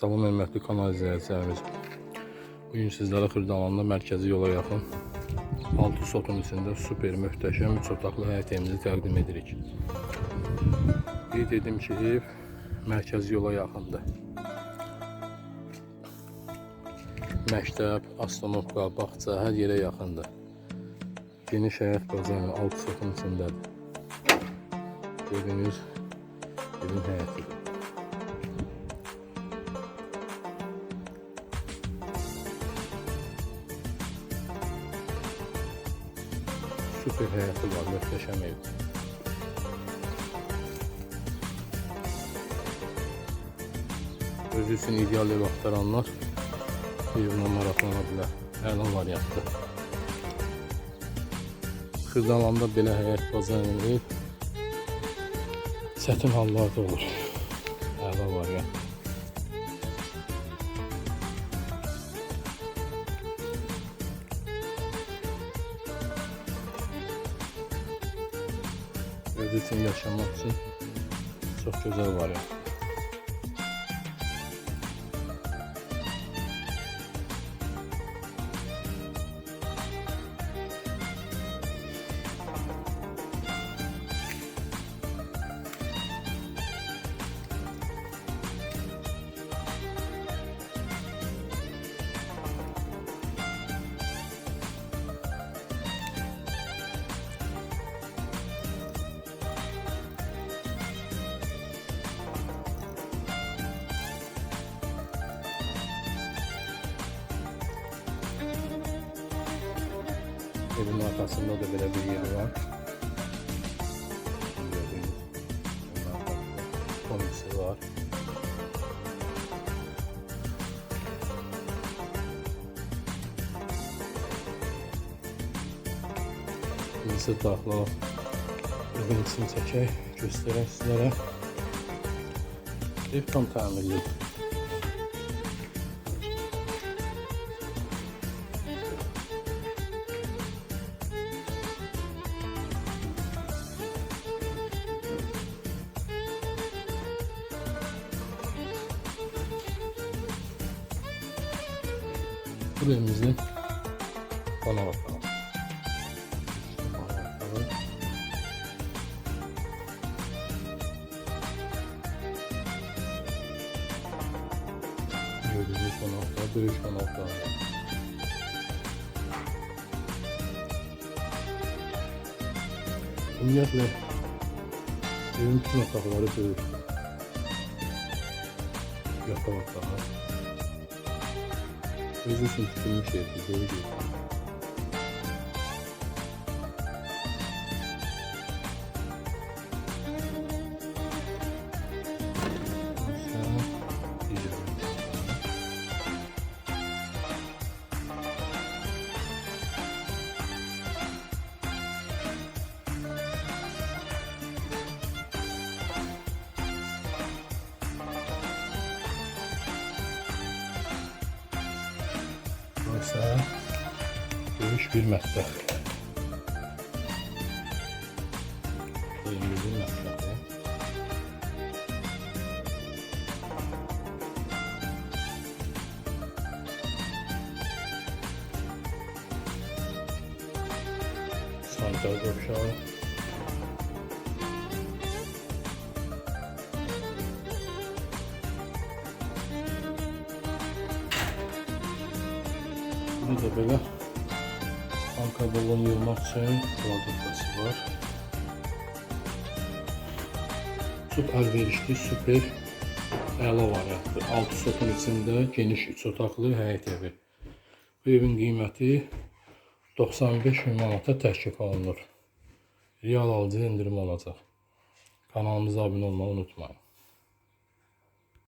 Salam hörmətli kanal izləyicilərimiz. Bugün sizlərə Xırdalanında mərkəzi yola yaxın 6 sotun içində super möhtəşəm 3 otaqlı həyət evimizi təqdim edirik. Qeyd edim ki, ev mərkəzi yola yaxındır. Məktəb, astronomka, bağça hər yerə yaxındır. Geniş həyət bazarı 6 sotun içindədir. Gördüyünüz evin həyətidir. Süper həyatı var, möhtəşəm ev. Özü üçün ideal ev axtaranlar evlə maraqlana bilər. Əla variantdır. Xırdalanda belə həyat bazarı ev çətin hallarda olur. Öz üçün yaşamaq üçün çox gözəl variant. Evin arkasında da böyle bir yeri var. Gördüğünüz komisi var. Birisi takla evin içini çəkək, göstərək sizlərə. Ev tam. Bu evimizin bana bakalım. Gördüğünüz konaklar, dövüş konaklar. Ümumiyyətlə evin bütün otaqları böyük. Yataq otağı. Özü üçün tikilmiş evdir, böyük ev. Aşağı Burası büyük bir. Evimizin mətbəxi. Sanitar qovşağı. Burada belə banka balon yığmaq üçün kladokası var. Çox əlverişli, super, əla variantdır. 6 sotun içində geniş 3 otaqlı həyət evi. Bu evin qiyməti 95 min manata təklif olunur. Real alıcı indirim olacaq. Kanalımıza abunə olmağı unutmayın.